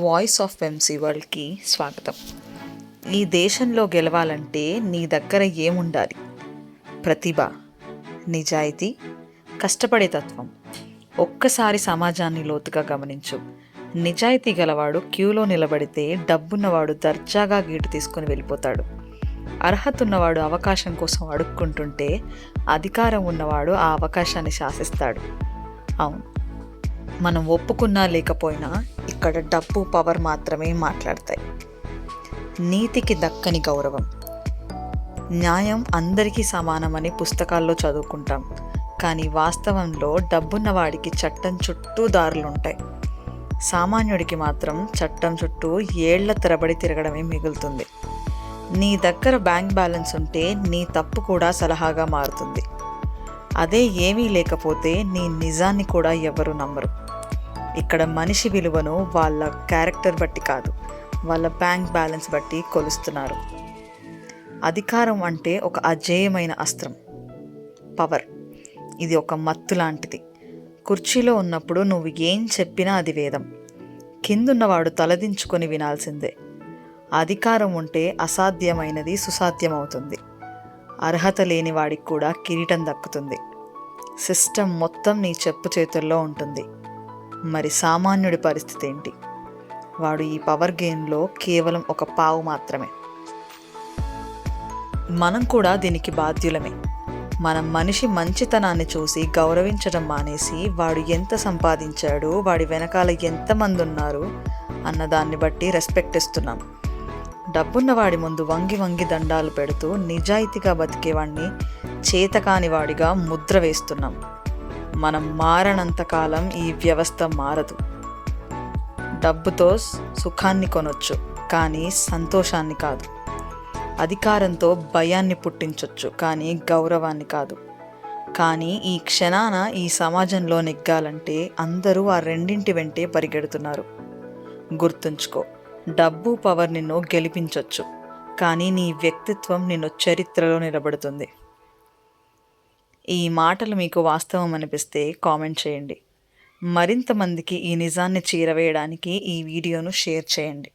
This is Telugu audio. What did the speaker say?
వాయిస్ ఆఫ్ వెమ్సీ వరల్డ్కి స్వాగతం. ఈ దేశంలో గెలవాలంటే నీ దగ్గర ఏముండాలి? ప్రతిభ నిజాయితీ కష్టపడే తత్వం. ఒక్కసారి సమాజాన్ని లోతుగా గమనించు. నిజాయితీ గలవాడు క్యూలో నిలబడితే డబ్బున్నవాడు దర్జాగా గీటు తీసుకుని వెళ్ళిపోతాడు. అర్హత ఉన్నవాడు అవకాశం కోసం అడుక్కుంటుంటే అధికారం ఉన్నవాడు ఆ అవకాశాన్ని శాసిస్తాడు. అవును. మనం ఒప్పుకున్నా లేకపోయినా ఇక్కడ డబ్బు పవర్ మాత్రమే మాట్లాడతాయి. నీతికి దక్కని గౌరవం. న్యాయం అందరికీ సమానమని పుస్తకాల్లో చదువుకుంటాం. కానీ వాస్తవంలో డబ్బున్న వాడికి చట్టం చుట్టూ దారులుంటాయి. సామాన్యుడికి మాత్రం చట్టం చుట్టూ ఏళ్ళ తరబడి తిరగడమే మిగులుతుంది. నీ దగ్గర బ్యాంక్ బ్యాలెన్స్ ఉంటే నీ తప్పు కూడా సలహాగా మారుతుంది. అదే ఏమీ లేకపోతే నీ నిజాన్ని కూడా ఎవరు నమ్మరు. ఇక్కడ మనిషి విలువను వాళ్ళ క్యారెక్టర్ బట్టి కాదు వాళ్ళ బ్యాంక్ బ్యాలెన్స్ బట్టి కొలుస్తున్నారు. అధికారం అంటే ఒక అజేయమైన అస్త్రం పవర్. ఇది ఒక మత్తు లాంటిది. కుర్చీలో ఉన్నప్పుడు నువ్వు ఏం చెప్పినా అది వేదం. కిందున్నవాడు తలదించుకొని వినాల్సిందే. అధికారం ఉంటే అసాధ్యమైనది సుసాధ్యమవుతుంది. అర్హత లేని వాడికి కూడా కిరీటం దక్కుతుంది. సిస్టమ్ మొత్తం నీ చెప్పు చేతుల్లో ఉంటుంది. మరి సామాన్యుడి పరిస్థితి ఏంటి? వాడు ఈ పవర్ గేమ్లో కేవలం ఒక పావు మాత్రమే. మనం కూడా దీనికి బాధ్యులమే. మనం మనిషి మంచితనాన్ని చూసి గౌరవించడం మానేసి వాడు ఎంత సంపాదించాడు వాడి వెనకాల ఎంతమంది ఉన్నారు అన్న దాన్ని బట్టి రెస్పెక్ట్ ఇస్తున్నాం. డబ్బున్న వాడి ముందు వంగి వంగి దండాలు పెడుతూ నిజాయితీగా బతికేవాడిని చేతకానివాడిగా ముద్ర వేస్తున్నాం. మనం మారనంతకాలం ఈ వ్యవస్థ మారదు. డబ్బుతో సుఖాన్ని కొనొచ్చు కానీ సంతోషాన్ని కాదు. అధికారంతో భయాన్ని పుట్టించవచ్చు కానీ గౌరవాన్ని కాదు. కానీ ఈ క్షణాన ఈ సమాజంలో నెగ్గాలంటే అందరూ ఆ రెండింటి వెంటే పరిగెడుతున్నారు. గుర్తుంచుకో డబ్బు పవర్ నిన్ను గెలిపించవచ్చు కానీ నీ వ్యక్తిత్వం నిన్ను చరిత్రలో నిలబడుతుంది. ఈ మాటలు మీకు వాస్తవం అనిపిస్తే కామెంట్ చేయండి. మరింతమందికి ఈ నిజాన్ని చేరవేయడానికి ఈ వీడియోను షేర్ చేయండి.